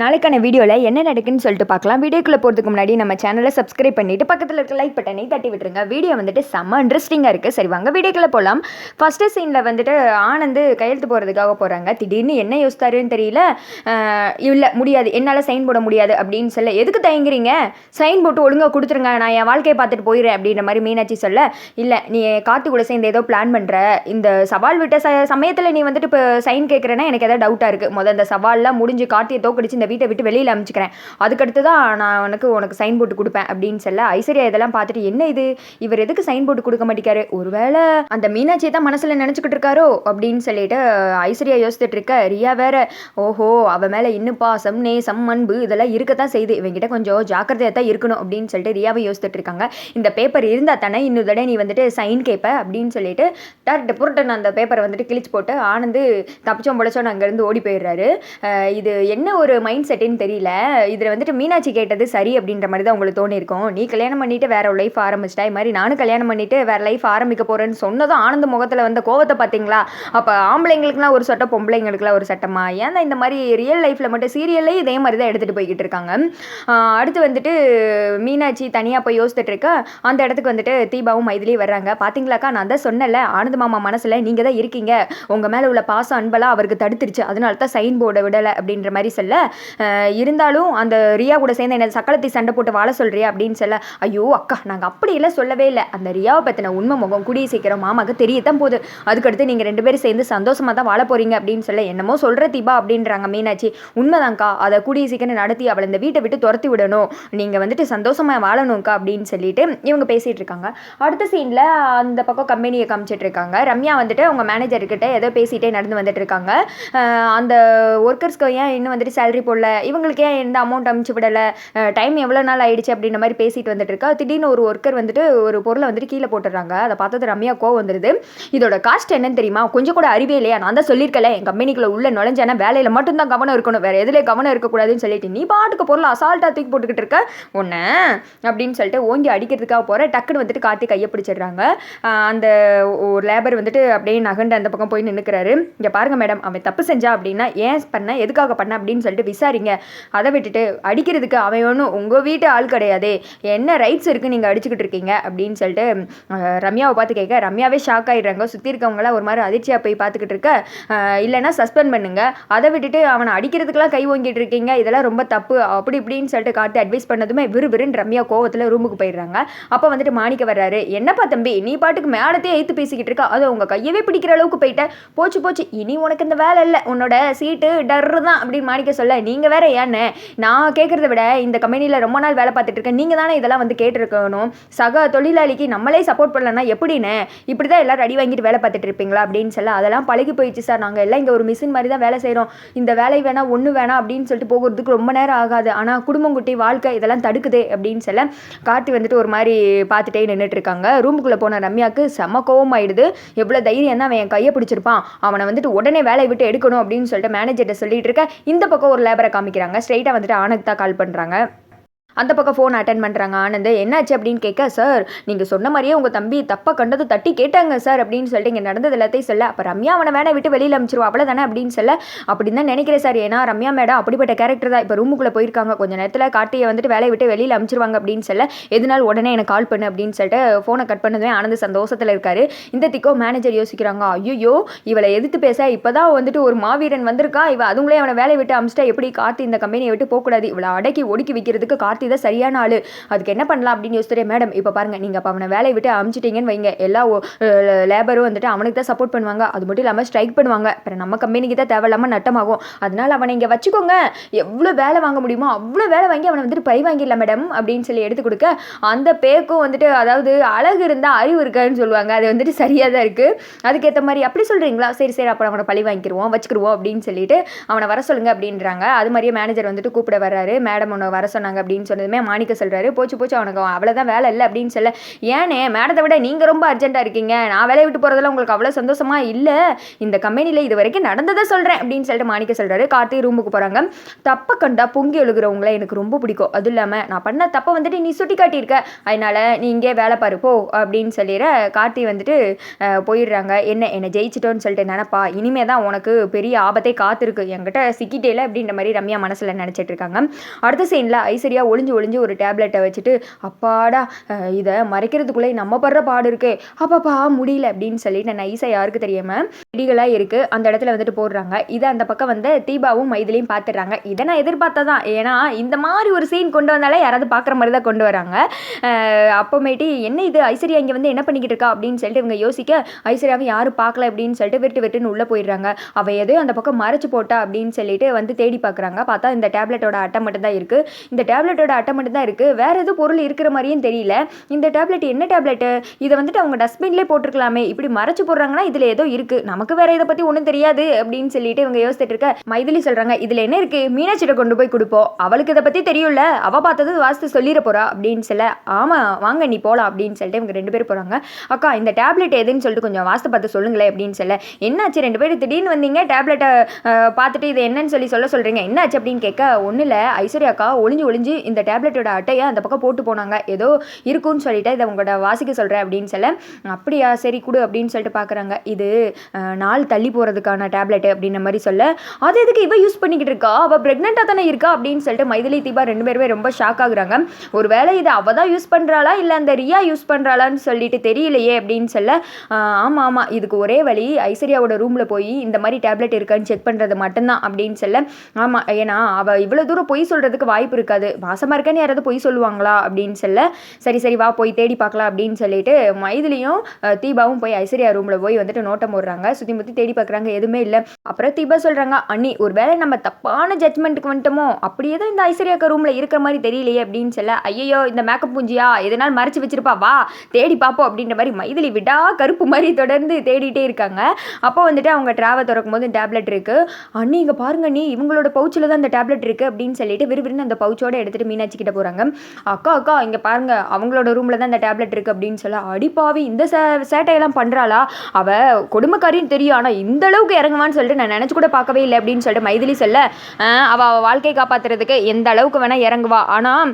நாளைக்கான வீடியோவில் என்ன நடக்குன்னு சொல்லிட்டு பார்க்கலாம். வீடியோக்குள்ளே போகிறதுக்கு முன்னாடி நம்ம சேனலை சப்ஸ்கிரைப் பண்ணிவிட்டு பக்கத்தில் இருக்க லைக் பட்டனை தட்டி விட்டுருங்க. வீடியோ வந்துட்டு செம்ம இன்ட்ரெஸ்டிங்காக இருக்குது சரி வாங்க வீடியோக்குள்ளே போகலாம் ஃபஸ்ட்டு சீனில் வந்துட்டு ஆனந்த் கையெழுத்து போகிறதுக்காக போகிறாங்க திடீர்னு என்ன யோசித்தாருன்னு தெரியல. இல்லை முடியாது. என்னால் சைன் போட முடியாது அப்படின்னு சொல்ல எதுக்கு தயங்குறீங்க? சைன் போட்டு ஒழுங்காக கொடுத்துருங்க. நான் என் வாழ்க்கையை பார்த்துட்டு போயிடுறேன். அப்படின்ற மாதிரி மீனாட்சி சொல்ல இல்லை நீ காற்று கூட சேர்ந்து ஏதோ பிளான் பண்ணுற இந்த சவால் விட்ட ச சமயத்தில் நீ வந்துட்டு இப்போ சைன் கேட்குறேன்னா எனக்கு ஏதாவது டவுட்டாக இருக்குது முதல் இந்த சவால்லாம் முடிஞ்சு கார்த்தியை தோக்கடிச்சு இந்த வீட்டை விட்டு வெளியில் அமைச்சிக்கிறேன். அதுக்கடுத்து தான் நான் உனக்கு உனக்கு சைன் போட்டு கொடுப்பேன் அப்படின்னு சொல்ல ஐஸ்வர்யா இதெல்லாம் பார்த்துட்டு என்ன இது? இவர் எதுக்கு சைன் போட்டு கொடுக்க மாட்டேங்காரு ஒருவேளை அந்த மீனாட்சியை தான் மனசில் நினச்சிக்கிட்டு இருக்காரோ? அப்படின்னு சொல்லிட்டு ஐஸ்வர்யா யோசித்துட்டு இருக்க ரியா வேற ஓஹோ அவ மேலே இன்னும் பாசம் நேசம் அன்பு இதெல்லாம் இருக்கத்தான் செய்யுது இவங்கிட்ட கொஞ்சம் ஜாக்கிரதையாக தான் இருக்கணும். அப்படின்னு சொல்லிட்டு ரியாவை யோசித்துட்டு இருக்காங்க. இந்த பேப்பர் இருந்தால் தானே இன்னொரு தடவை நீ வந்துட்டு சைன் கேட்ப அப்படின்னு சொல்லிட்டு டர்ட்டு புரட்டன் அந்த பேப்பரை வந்துட்டு கிழிச்சு போட்டு ஆனந்து தப்பிச்சோம் பொழைச்சோம் அங்கேருந்து ஓடி போயிடுறாரு. இது என்ன ஒரு மைண்ட் செட்டுன்னு தெரியல. இதில் வந்துட்டு மீனாட்சி கேட்டது சரி அப்படின்ற மாதிரி தான் உங்களுக்கு தோணியிருக்கும். நீ கல்யாணம் பண்ணிட்டு வேற ஒரு லைஃப் ஆரம்பிச்சிட்டா இது மாதிரி நானும் கல்யாணம் பண்ணிட்டு வேற லைஃப் ஆரம்பிக்க போறேன்னு சொன்னதும் ஆனந்த முகத்தில் வந்த கோவத்தை பார்த்தீங்களா? அப்போ ஆம்பளைங்களுக்குலாம் ஒரு சட்டம் பொம்பளைங்களுக்குலாம் ஒரு சட்டமா? ஏன் இந்த மாதிரி ரியல் லைஃப்பில் மட்டும் சீரியல்லே இதே மாதிரி தான் எடுத்துகிட்டு போய்கிட்டு இருக்காங்க. அடுத்து வந்துட்டு மீனாட்சி தனியாக போய் யோசிச்சுட்டு இருக்க. அந்த இடத்துக்கு வந்துட்டு தீபாவும் மைதிலையும் வர்றாங்க. பார்த்தீங்களாக்கா நான் தான் சொன்னல ஆனந்த மாமா மனசில் நீங்கள் தான் இருக்கீங்க. உங்கள் மேலே உள்ள பாசம் அன்பெல்லாம் அவருக்கு தடுத்துருச்சு. அதனால தான் சைன் போர்டை விடலை அப்படின்ற மாதிரி சொல்ல இருந்தாலும் அந்த ரியா கூட சேர்ந்து என்ன சக்களத்தை சண்டை போட்டு வாழ சொல்கிறியா அப்படின்னு சொல்ல ஐயோ அக்கா நாங்கள் அப்படியெல்லாம் சொல்லவே இல்லை. அந்த ரியாவை பற்றின உண்மை முகம் கூடிய சீக்கிரம் மாமாவுக்கு தெரியத்தான் போகுது. அதுக்கடுத்து நீங்கள் ரெண்டு பேரும் சேர்ந்து சந்தோஷமாக தான் வாழ போகிறீங்க அப்படின்னு சொல்ல என்னமோ சொல்கிற தீபா அப்படின்றாங்க மீனாட்சி. உண்மைதான்க்கா. அதை கூடிய சீக்கிரம் நடத்தி அவளை இந்த வீட்டை விட்டு துரத்தி விடணும். நீங்கள் வந்துட்டு சந்தோஷமாக வாழணும்க்கா அப்படின்னு சொல்லிட்டு இவங்க பேசிகிட்டு இருக்காங்க. அடுத்த சீனில் அந்த பக்கம் கம்பெனியை காமிச்சிட்டு இருக்காங்க. ரம்யா வந்துட்டு அவங்க மேனேஜர்கிட்ட ஏதோ பேசிகிட்டே நடந்து வந்துட்டு இருக்காங்க. அந்த ஒர்க்கர்ஸ்க்கு ஏன் இன்னும் வந்துட்டு சேலரி போடல இவங்களுக்கு ஏன் எந்த அமௌண்ட் அமுச்சு விடலை? டைம் எவ்வளோ நாள் ஆயிடுச்சு அப்படின்ற மாதிரி பேசிட்டு வந்துட்டு இருக்கா. திடீர்னு ஒரு ஒர்க்கர் வந்துட்டு ஒரு பொருளை வந்துட்டு கீழே போட்டுடுறாங்க. அதை பார்த்தது ரம்யா கோவம் வந்துடுது இதோட காஸ்ட் என்னன்னு தெரியுமா? கொஞ்சம் கூட அறிவே இல்லையா? நான் தான் சொல்லியிருக்கல என் கம்பெனிக்குள்ள உள்ள நுழைஞ்சானா வேலையில் மட்டும்தான் கவனம் இருக்கணும். வேற எதுலேயே கவனம் இருக்கக்கூடாதுன்னு சொல்லிட்டு நீ பாட்டுக்கு பொருள் அசால்ட்டாக தூக்கி போட்டுக்கிட்டு இருக்க? உன்ன? அப்படின்னு சொல்லிட்டு ஓங்கி அடிக்கிறதுக்காக போகிற டக்குன்னு வந்துட்டு கார்த்தி கையை பிடிச்சிடுறாங்க. அந்த ஒரு லேபர் வந்துட்டு அப்படியே நகண்டு அந்த பக்கம் போய் நின்றுக்கிறாரு இங்கே பாருங்க மேடம் அவன் தப்பு செஞ்சா அப்படின்னா ஏன் பண்ண? எதுக்காக பண்ண? அப்படின்னு சொல்லிட்டு விசாரிங்க. அதை விட்டுட்டு அடிக்கிறதுக்கு அவன் ஒன்றும் உங்கள் வீட்டு ஆள் கிடையாதே. என்ன ரைட்ஸ் இருக்குது நீங்கள் அடிச்சுக்கிட்டு இருக்கீங்க? அப்படின்னு சொல்லிட்டு ரம்யாவை பார்த்து கேட்க ரம்யாவே ஷாக் ஆகிடுறாங்க சுற்றி இருக்கவங்களாம் ஒரு மாதிரி அதிர்ச்சியாக போய் பார்த்துக்கிட்டு இருக்க. இல்லைன்னா சஸ்பெண்ட் பண்ணுங்க. அதை விட்டுட்டு அவனை அடிக்கிறதுக்கெல்லாம் கை ஓங்கிட்டு இருக்கீங்க. இதெல்லாம் ரொம்ப தப்பு. அப்படி இப்படின்னு சொல்லிட்டு காட்டி அட்வைஸ் பண்ணதுமே விறுவிறுன்னு ரம்யா கோவத்தில் ரூமுக்கு போயிடுறாங்க. அப்போ வந்துட்டு மாணிக்க வர்றாரு. என்னப்பா தம்பி நீ பாட்டுக்கு மேடத்தையே எழுத்து பேசிக்கிட்டு இருக்க. அது உங்கள் கையவே பிடிக்கிற அளவுக்கு போயிட்ட. போச்சு போச்சு. இனி உனக்கு இந்த வேலை இல்லை. உன்னோட சீட்டு டர்ரு தான் அப்படின்னு மாணிக்க சொல்ல நீ நீங்கள் வேற ஏன்னு நான் கேட்குறத விட இந்த கம்பெனியில் ரொம்ப நாள் வேலை பார்த்துட்டு இருக்கேன். தானே இதெல்லாம் வந்து கேட்டிருக்கணும். சக தொழிலாளிக்கு நம்மளே சப்போர்ட் பண்ணலன்னா எப்படின்னு? இப்படி தான் எல்லோரும் அடி வாங்கிட்டு வேலை பார்த்துட்டு இருப்பீங்களா? அப்படின்னு சொல்ல அதெல்லாம் பழகி போயிடுச்சு சார். நாங்கள் எல்லாம் இங்கே ஒரு மிஷின் மாதிரி தான் வேலை செய்கிறோம் இந்த வேலை வேணாம் ஒன்று வேணாம் அப்படின்னு சொல்லிட்டு போகிறதுக்கு ரொம்ப நேரம் ஆகாது. ஆனால் குடும்பம் குட்டி வாழ்க்கை இதெல்லாம் தடுக்குது அப்படின்னு சொல்ல கார்த்தி வந்துட்டு ஒரு மாதிரி பார்த்துட்டே நின்றுட்டு இருக்காங்க. ரூமுக்குள்ளே போன ரம்யாவுக்கு செம கோவம் ஆயிடுது எவ்வளோ தைரியம் தான் அவன் என் கையை பிடிச்சிருப்பான். அவனை வந்துட்டு உடனே வேலையை விட்டு எடுக்கணும் அப்படின்னு சொல்லிட்டு மேனேஜர்கிட்ட சொல்லிட்டு இருக்க இந்த பக்கம் ஒரு லேபர் காமிக்கிறாங்க. ஸ்ட்ரெயிட்டாக வந்துட்டு ஆனந்த் தான் கால் பண்ணுறாங்க அந்த பக்கம் ஃபோன் அட்டன் பண்ணுறாங்க ஆனந்த் என்னாச்சு? அப்படின்னு கேட்க சார் நீங்கள் சொன்ன மாதிரியே உங்கள் தம்பி தப்பாக கண்டது தட்டி கேட்டாங்க சார் அப்படின்னு சொல்லிட்டு இங்கே நடந்தது எல்லாத்தையும் சொல்ல அப்போ ரம்யா அவனை வேணா விட்டு வெளியில் அமிச்சிருவா அவ்வளோ தானே அப்படின்னு சொல்ல அப்படின்னு தான் நினைக்கிறேன் சார் ஏன்னா ரம்யா மேடம் அப்படிப்பட்ட கேரக்டர் தான். இப்போ ரூமுக்குள்ளே போயிருக்காங்க. கொஞ்சம் நேரத்தில் கார்த்தியை வந்துட்டு வேலையை விட்டு வெளியில் அமிச்சிருவாங்க அப்படின்னு சொல்ல எதுனாலும் உடனே எனக்கு கால் பண்ணு அப்படின்னு சொல்லிட்டு ஃபோனை கட் பண்ணதுமே ஆனந்த் சந்தோஷத்தில் இருக்காரு. இந்த திக்கோ மேனேஜர் யோசிக்கிறாங்க ஐயோ இவளை எதிர்த்து பேச இப்போ தான் வந்துட்டு ஒரு மாவீரன் வந்திருக்கா? இவ அதுங்களே அவனை வேலையை விட்டு அமிச்சிட்டா எப்படி? கார்த்தி இந்த கம்பெனியை விட்டு போகக்கூடாது. இவளை அடக்கி ஒடுக்கி வைக்கிறதுக்கு கார்த்தி தான் சரியான ஆள். அதுக்கு என்ன பண்ணலாம் அப்படின்னு யோசிச்சுட்டு மேடம் இப்போ பாருங்கள் நீங்கள் அப்போ அவனை வேலையை விட்டு அமிச்சிட்டிங்கன்னு வைங்க. எல்லா லேபரும் வந்துட்டு அவனுக்கு தான் சப்போர்ட் பண்ணுவாங்க. அது மட்டும் இல்லாமல் ஸ்ட்ரைக் பண்ணுவாங்க. அப்புறம் நம்ம கம்பெனிக்கு தான் தேவையில்லாமல் நட்டமாகும். அதனால் அவனை இங்கே வச்சுக்கோங்க. எவ்வளோ வேலை வாங்க முடியுமோ அவ்வளோ வேலை வாங்கி அவனை வந்துட்டு பை வாங்கிடலாம் மேடம் அப்படின்னு சொல்லி எடுத்து கொடுக்க அந்த பேக்கும் வந்துட்டு அதாவது அழகு இருந்தால் அறிவு இருக்கான்னு சொல்லுவாங்க. அது வந்துட்டு சரியாக தான் இருக்குது அதுக்கேற்ற மாதிரி அப்படி சொல்கிறீங்களா சரி சரி அப்போ அவனை பழி வாங்கிக்கிருவோம் வச்சுக்கிடுவோம் அப்படின்னு சொல்லிட்டு அவனை வர சொல்லுங்க அப்படின்றாங்க. அது மாதிரியே மேனேஜர் வந்துட்டு கூப்பிட வர்றாரு. மேடம் உன்னை வர சொன்னாங்க அப்படின்னு சொன்னதுமே மாணிக்க சொல்கிறாரு போச்சு போச்சு அவனுக்கு அவ்வளோதான் வேலை இல்லை அப்படின்னு சொல்ல ஏனே மேடத்தை விட நீங்கள் ரொம்ப அர்ஜென்ட்டாக இருக்கீங்க. நான் வேலையை விட்டு போகிறதுல உங்களுக்கு அவ்வளோ சந்தோஷமாக இல்லை. இந்த கம்பெனியில் இது வரைக்கும் நடந்ததை சொல்கிறேன் அப்படின்னு சொல்லிட்டு மாணிக்க சொல்கிறாரு கார்த்தி ரூமுக்கு போகிறாங்க தப்பை கண்டா பொங்கி எழுகிறவங்கள எனக்கு ரொம்ப பிடிக்கும். அதுவும் இல்லாமல் நான் பண்ண தப்பை வந்துட்டு நீ சுட்டி காட்டியிருக்க அதனால் நீ இங்கே வேலை பாரு போ அப்படின்னு சொல்லிடுற கார்த்தி வந்துட்டு போயிடுறாங்க. என்ன என்னை ஜெயிச்சிட்டோன்னு சொல்லிட்டு நினப்பா? இனிமே தான் உனக்கு பெரிய ஆபத்தே காத்திருக்கு. என்கிட்ட சிக்கிட்டேல அப்படின்ற மாதிரி ரம்யா மனசில் நினச்சிட்டு இருக்காங்க. அடுத்த சீனில் ஐஸ்வர்யா ஒளிஞ்சு ஒளிஞ்சு ஒரு டேப்லெட்டை வச்சுட்டு அப்பாடா இதை மறைக்கிறதுக்குள்ளே நம்ம படுற பாடு இருக்கே. அப்பப்பா முடியல. அப்படின்னு சொல்லிட்டு நைஸாக யாருக்கு தெரியாமல் செடிகளாக இருக்குது அந்த இடத்துல வந்துட்டு போடுறாங்க. இதை அந்த பக்கம் வந்து தீபாவும் மைதிலையும் பார்த்துடுறாங்க இதை நான் எதிர்பார்த்ததான் ஏன்னா இந்த மாதிரி ஒரு சீன் கொண்டு வந்தாலே யாராவது பார்க்குற மாதிரி தான் கொண்டு வராங்க. அப்போமேட்டு என்ன இது? ஐஸ்வர்யா இங்கே வந்து என்ன பண்ணிக்கிட்டு இருக்கா? அப்படின்னு சொல்லிட்டு இவங்க யோசிக்க ஐஸ்வர்யாவை யாரும் பார்க்கல அப்படின்னு சொல்லிட்டு விட்டு விட்டுன்னு உள்ளே போயிடுறாங்க. அவள் எதையோ அந்த பக்கம் மறைச்சு போட்டா அப்படின்னு சொல்லிட்டு வந்து தேடி பார்க்குறாங்க பார்த்தா இந்த டேப்லெட்டோட அட்டை மட்டும் தான் இருக்குது இந்த டேப்லெட்டோட அட்டை மட்டும் தான் இருக்குது வேறு எதுவும் பொருள் இருக்கிற மாதிரியும் தெரியல. இந்த டேப்லெட் என்ன டேப்லெட்டு இதை வந்துட்டு அவங்க டஸ்ட்பின்லேயே போட்டிருக்கலாமே. இப்படி மறைச்சு போடுறாங்கன்னா இதில் ஏதோ இருக்குது நமக்கு வேற இதை பற்றி ஒன்றும் தெரியாது அப்படின்னு சொல்லிட்டு இவங்க யோசிச்சுட்டு இருக்க மைதிலி சொல்கிறாங்க இதில் என்ன இருக்குது மீனாட்சியிட்ட கொண்டு போய் கொடுப்போம் அவளுக்கு இதை பற்றி தெரியும்ல. அவள் பார்த்தது வாஸ்து சொல்லிட போகிறா அப்படின்னு சொல்ல ஆமாம் வாங்க நீ போகலாம் அப்படின்னு சொல்லிட்டு இவங்க ரெண்டு பேரும் போகிறாங்க அக்கா இந்த டேப்லெட் எதுன்னு சொல்லிட்டு கொஞ்சம் வாஸ்து பார்த்து சொல்லுங்களேன். அப்படின்னு சொல்ல என்னாச்சு? ரெண்டு பேரும் திடீர்னு வந்தீங்க. டேப்லெட்டை பார்த்துட்டு இது என்னன்னு சொல்லி சொல்ல சொல்கிறீங்க என்னாச்சு? அப்படின்னு கேட்க ஒன்றும் இல்லை ஐஸ்வர்யாக்கா ஒளிஞ்சு ஒளிஞ்சு இந்த டேப்லெட்டோட அட்டையை அந்த பக்கம் போட்டு போனாங்க. ஏதோ இருக்கும்னு சொல்லிட்டு இதை உங்களோட வாசிக்க சொல்கிறேன் அப்படின்னு சொல்ல அப்படியா சரி கொடு அப்படின்னு சொல்லிட்டு பார்க்குறாங்க இது நாள் தள்ளி போகிறதுக்கான டேப்லெட் அப்படின்ற மாதிரி சொல்ல அது எதுக்கு இவ யூஸ் பண்ணிக்கிட்டு இருக்கா? அவள் ப்ரெக்னெண்ட்டாக தானே இருக்கா? அப்படின்னு சொல்லிட்டு மைதிலி தீபா ரெண்டு பேருமே ரொம்ப ஷாக் ஆகுறாங்க. ஒருவேளை இது அவள் தான் யூஸ் பண்ணுறாளா இல்லை அந்த ரியா யூஸ் பண்ணுறாளான்னு சொல்லிட்டு தெரியலையே? அப்படின்னு சொல்ல ஆமாம் ஆமாம் இதுக்கு ஒரே வழி ஐஸ்வர்யாவோட ரூமில் போய் இந்த மாதிரி டேப்லெட் இருக்கான்னு செக் பண்ணுறது மட்டும்தான். அப்படின்னு சொல்ல ஆமாம் ஏன்னா அவள் இவ்வளோ தூரம் பொய் சொல்கிறதுக்கு வாய்ப்பு இருக்காது. மாசமாக இருக்கேன்னு யாராவது போய் சொல்லுவாங்களா அப்படின்னு சொல்ல சரி சரி வா போய் தேடி பார்க்கலாம் அப்படின்னு சொல்லிட்டு மைதிலியும் தீபாவும் போய் ஐஸ்வர்யா ரூமில் போய் வந்துட்டு நோட்டம் போடுறாங்க. சுற்றி முற்றி தேடி பார்க்குறாங்க எதுவுமே இல்லை. அப்புறம் தீபா சொல்கிறாங்க அண்ணி ஒரு வேளை நம்ம தப்பான ஜட்மெண்ட்டுக்கு வந்துட்டோமோ? அப்படியே தான் இந்த ஐஸ்வர்யாக்கா ரூமில் இருக்கிற மாதிரி தெரியலையே? அப்படின்னு சொல்ல ஐயோ இந்த மேக்கப் பூஞ்சியா? எதனால் மறைச்சி வச்சிருப்பா வா தேடி பார்ப்போம் அப்படின்ற மாதிரி மைதிலி விடா கருப்பு மாதிரி தொடர்ந்து தேடிட்டே இருக்காங்க. அப்போ வந்துட்டு அவங்க ட்ராவை திறக்கும் போது டேப்லெட் இருக்குது அண்ணி இங்கே பாருங்க நீ இவங்களோட பவுச்சில் தான் அந்த டேப்லெட் இருக்குது அப்படின்னு சொல்லிட்டு விறுவிறுன்னு அந்த பவுச்சோட எடுத்துகிட்டு மீனாட்சி கிட்ட போகிறாங்க அக்கா அக்கா இங்கே பாருங்க அவங்களோட ரூமில் தான் இந்த டேப்லெட் இருக்குது அப்படின்னு சொல்ல அடிப்பாவி இந்த சே சேட்டையெல்லாம் பண்ணுறாளா அவள் கொடுமைக்காரின்னு தெரியும் ஆனால் இந்த அளவுக்கு இறங்குவான்னு சொல்லிட்டு நான் நினச்சி கூட பார்க்கவே இல்லை அப்படின்னு சொல்லிட்டு மைதிலி சொல்ல அவள் அவள் வாழ்க்கையை காப்பாற்றுறதுக்கு எந்த அளவுக்கு வேணால் இறங்குவா? ஆனால்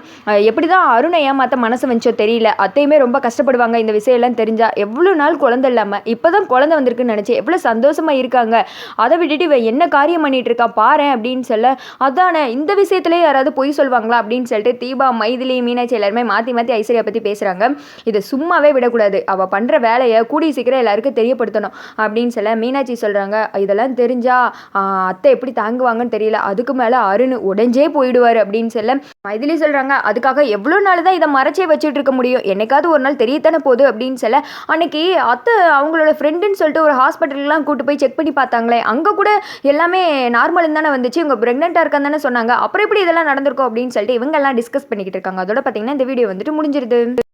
எப்படி தான் அருணை ஏமாற்ற மனசு வந்துச்சோ தெரியல. அத்தையுமே ரொம்ப கஷ்டப்படுவாங்க இந்த விஷயம்லாம் தெரிஞ்சால் எவ்வளோ நாள் குழந்தை இல்லாமல் இப்போ தான் குழந்தை வந்திருக்குன்னு நினச்சி எவ்வளோ சந்தோஷமாக இருக்காங்க. அதை விட்டுட்டு இவன் என்ன காரியம் பண்ணிகிட்டு இருக்கா? பாரு அப்படின்னு சொல்ல அதானே இந்த விஷயத்துலேயே யாராவது பொய் சொல்லுவாங்களா அப்படின்னு சொல்லிட்டு தீபா மைதிலி மீனாட்சி எல்லாருமே மாற்றி மாற்றி ஐஸ்வர்யா பற்றி பேசுகிறாங்க இதை சும்மாவே விடக்கூடாது. அவள் பண்ணுற வேலையை கூடிய சீக்கிரம் எல்லாருக்கும் தெரியப்படுத்தணும் அப்படின்னு சொல்ல மீனாட்சி சொல்கிறாங்க இதெல்லாம் தெரிஞ்சா அத்தை எப்படி தாங்குவாங்கன்னு தெரியல. அதுக்கு மேலே அருண் உடஞ்சே போயிடுவார் அப்படின்னு சொல்ல மைதிலி சொல்கிறாங்க அதுக்காக எவ்வளோ நாள் தான் இதை மறைச்சே வச்சுட்டு இருக்க முடியும்? என்னைக்காவது ஒரு நாள் தெரியத்தானே போகுது அப்படின்னு சொல்ல அன்னைக்கு அத்தை அவங்களோட ஃப்ரெண்டுன்னு சொல்லிட்டு ஒரு ஹாஸ்பிட்டல்லாம் கூட்டு போய் செக் பண்ணி பார்த்தாங்களே. அங்கே கூட எல்லாமே நார்மல் தானே வந்துச்சு. இவங்க ப்ரெக்னெண்ட்டாக இருக்கான்னு தானே சொன்னாங்க. அப்புறம் எப்படி இதெல்லாம் நடந்திருக்கும் அப்படின்னு சொல்லிட்டு இவங்க எல்லாம் டிஸ்கஸ் பண்ணிக்கிட்டு இருக்காங்க. அதோட பார்த்தீங்கன்னா இந்த வீடியோ வந்துட்டு முடிஞ்சிருது.